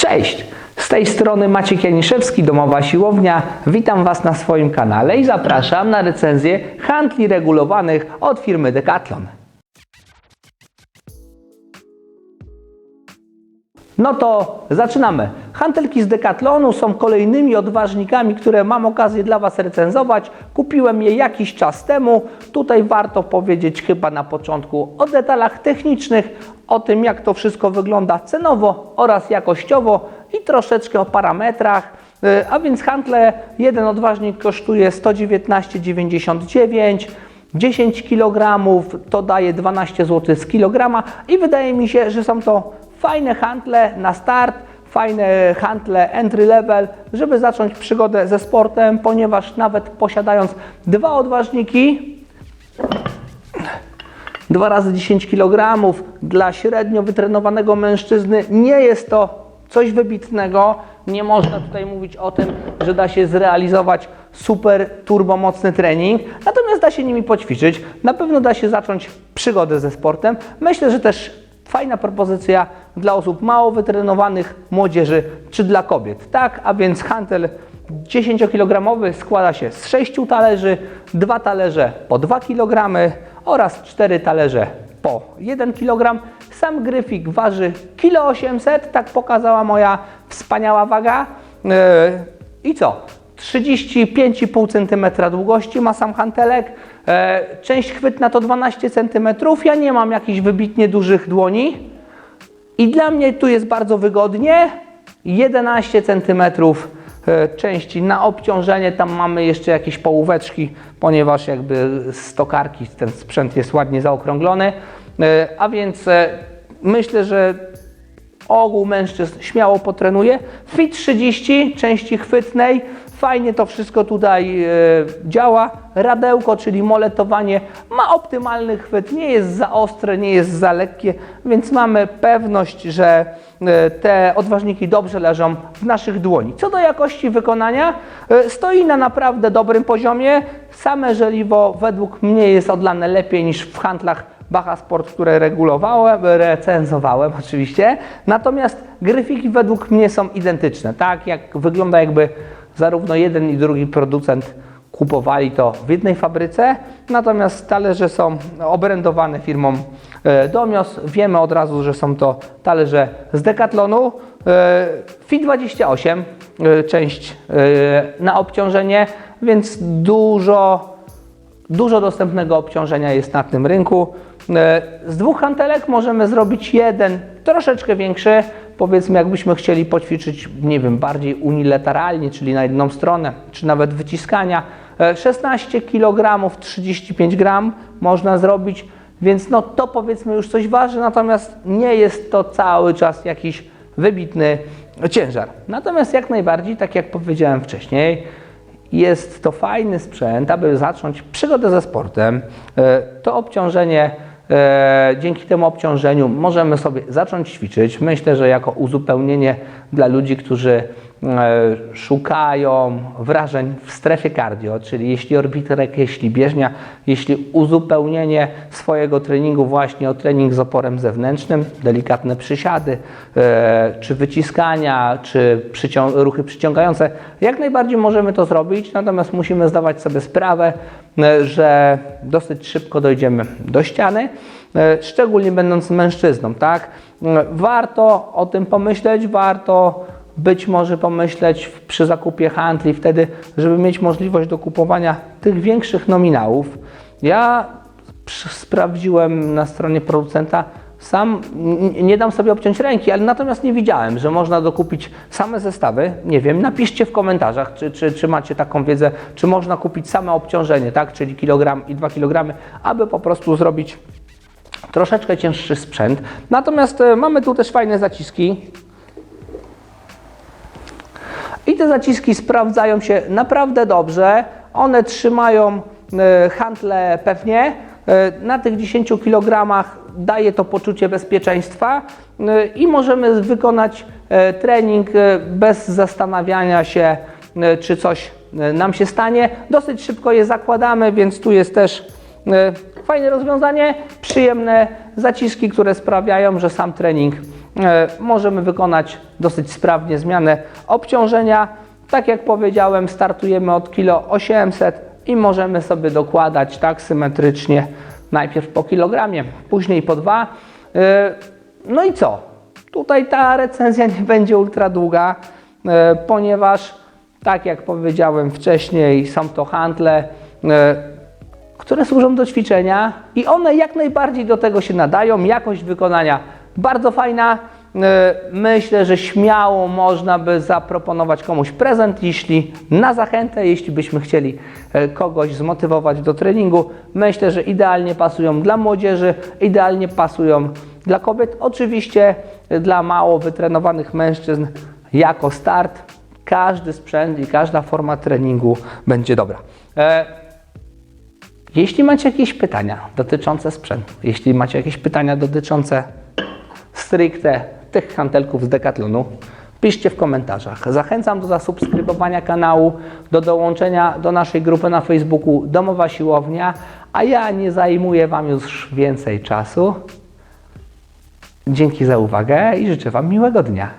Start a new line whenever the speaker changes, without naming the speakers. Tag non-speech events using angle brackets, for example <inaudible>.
Cześć! Z tej strony Maciek Janiszewski, Domowa Siłownia. Witam Was na swoim kanale i zapraszam na recenzję handli regulowanych od firmy Decathlon. No to zaczynamy. Hantelki z Decathlonu są kolejnymi odważnikami, które mam okazję dla Was recenzować. Kupiłem je jakiś czas temu. Tutaj warto powiedzieć chyba na początku o detalach technicznych, o tym jak to wszystko wygląda cenowo oraz jakościowo i troszeczkę o parametrach. Y, A więc handle, jeden odważnik kosztuje 119,99 10 kg to daje 12 zł z kilograma i wydaje mi się, że są to fajne handle na start, fajne handle entry level, żeby zacząć przygodę ze sportem, ponieważ nawet posiadając dwa odważniki, 2 razy 10 kg dla średnio wytrenowanego mężczyzny nie jest to coś wybitnego. Nie można tutaj mówić o tym, że da się zrealizować super turbomocny trening, natomiast da się nimi poćwiczyć. Na pewno da się zacząć przygodę ze sportem. Myślę, że też fajna propozycja dla osób mało wytrenowanych, młodzieży czy dla kobiet. Tak, a więc hantel 10-kilogramowy składa się z 6 talerzy, 2 talerze po 2 kg oraz 4 talerze po 1 kg. Sam gryfik waży 1,8 kg, tak pokazała moja wspaniała waga. Yy, I co? 35,5 cm długości ma sam hantelek. E, Część chwytna to 12 cm. Ja nie mam jakichś wybitnie dużych dłoni. I dla mnie tu jest bardzo wygodnie. 11 cm części na obciążenie. Tam mamy jeszcze jakieś połóweczki, ponieważ jakby z tokarki ten sprzęt jest ładnie zaokrąglony. E, A więc e, myślę, że ogół mężczyzn śmiało potrenuje. Fit 30 części chwytnej. Fajnie to wszystko tutaj e, działa. Radełko, czyli moletowanie, ma optymalny chwyt, nie jest za ostre, nie jest za lekkie, więc mamy pewność, że e, te odważniki dobrze leżą w naszych dłoni. Co do jakości wykonania, e, stoi na naprawdę dobrym poziomie. Same żeliwo według mnie jest odlane lepiej niż w handlach Bacha Sport, które regulowałem, recenzowałem oczywiście. Natomiast gryfiki według mnie są identyczne. Tak jak wygląda jakby zarówno jeden i drugi producent kupowali to w jednej fabryce, natomiast talerze są obrędowane firmą e, Domios. Wiemy od razu, że są to talerze z Decathlonu. E, Fit 28, e, część na obciążenie, więc dużo Dużo dostępnego obciążenia jest na tym rynku. E, Z dwóch hantelek możemy zrobić jeden troszeczkę większy. Powiedzmy, jakbyśmy chcieli poćwiczyć, nie wiem, bardziej unilateralnie, czyli na jedną stronę, czy nawet wyciskania. E, 16 kg, 35 gram można zrobić, więc no to powiedzmy już coś waży, natomiast nie jest to cały czas jakiś wybitny ciężar. Natomiast jak najbardziej, tak jak powiedziałem wcześniej, jest to fajny sprzęt, aby zacząć przygodę ze sportem. E, To obciążenie, dzięki temu obciążeniu możemy sobie zacząć ćwiczyć. Myślę, że jako uzupełnienie dla ludzi, którzy e, szukają wrażeń w strefie cardio, czyli jeśli orbiterek, jeśli bieżnia, jeśli uzupełnienie swojego treningu właśnie o trening z oporem zewnętrznym, delikatne przysiady, e, czy wyciskania, czy przycią- ruchy przyciągające, jak najbardziej możemy to zrobić, natomiast musimy zdawać sobie sprawę, e, że dosyć szybko dojdziemy do ściany, e, szczególnie będąc mężczyzną, tak? E, Warto o tym pomyśleć, warto być może pomyśleć przy zakupie handli wtedy, żeby mieć możliwość do kupowania tych większych nominałów. Ja sprawdziłem na stronie producenta, sam nie dam sobie obciąć ręki, ale natomiast nie widziałem, że można dokupić same zestawy. Nie wiem, napiszcie w komentarzach, czy, czy, czy macie taką wiedzę, czy można kupić same obciążenie, tak, czyli kilogram i 2 kg, aby po prostu zrobić troszeczkę cięższy sprzęt. Natomiast e, mamy tu też fajne zaciski. I te zaciski sprawdzają się naprawdę dobrze. One trzymają e, handle pewnie. E, Na tych 10 kg daje to poczucie bezpieczeństwa e, i możemy wykonać trening bez zastanawiania się, czy coś nam się stanie. Dosyć szybko je zakładamy, więc tu jest też fajne rozwiązanie, przyjemne zaciski, które sprawiają, że sam trening możemy wykonać dosyć sprawnie zmianę obciążenia. Tak jak powiedziałem, startujemy od kilo 800 i możemy sobie dokładać tak symetrycznie najpierw po kilogramie, później po dwa. E, No i co? Tutaj ta recenzja <laughs> nie będzie ultra długa, e, ponieważ tak jak powiedziałem wcześniej, są to handle, e, które służą do ćwiczenia i one jak najbardziej do tego się nadają. Jakość wykonania bardzo fajna. E, Myślę, że śmiało można by zaproponować komuś prezent, jeśli na zachętę, jeśli byśmy chcieli e, kogoś zmotywować do treningu. Myślę, że idealnie pasują dla młodzieży, idealnie pasują dla kobiet. Oczywiście e, dla mało wytrenowanych mężczyzn jako start każdy sprzęt i każda forma treningu będzie dobra. Jeśli macie jakieś pytania dotyczące sprzętu, jeśli macie jakieś pytania dotyczące stricte tych hantelków z Decathlonu, piszcie w komentarzach. Zachęcam do zasubskrybowania kanału, do dołączenia do naszej grupy na Facebooku Domowa Siłownia, a ja nie zajmuję Wam już więcej czasu. Dzięki za uwagę i życzę Wam miłego dnia.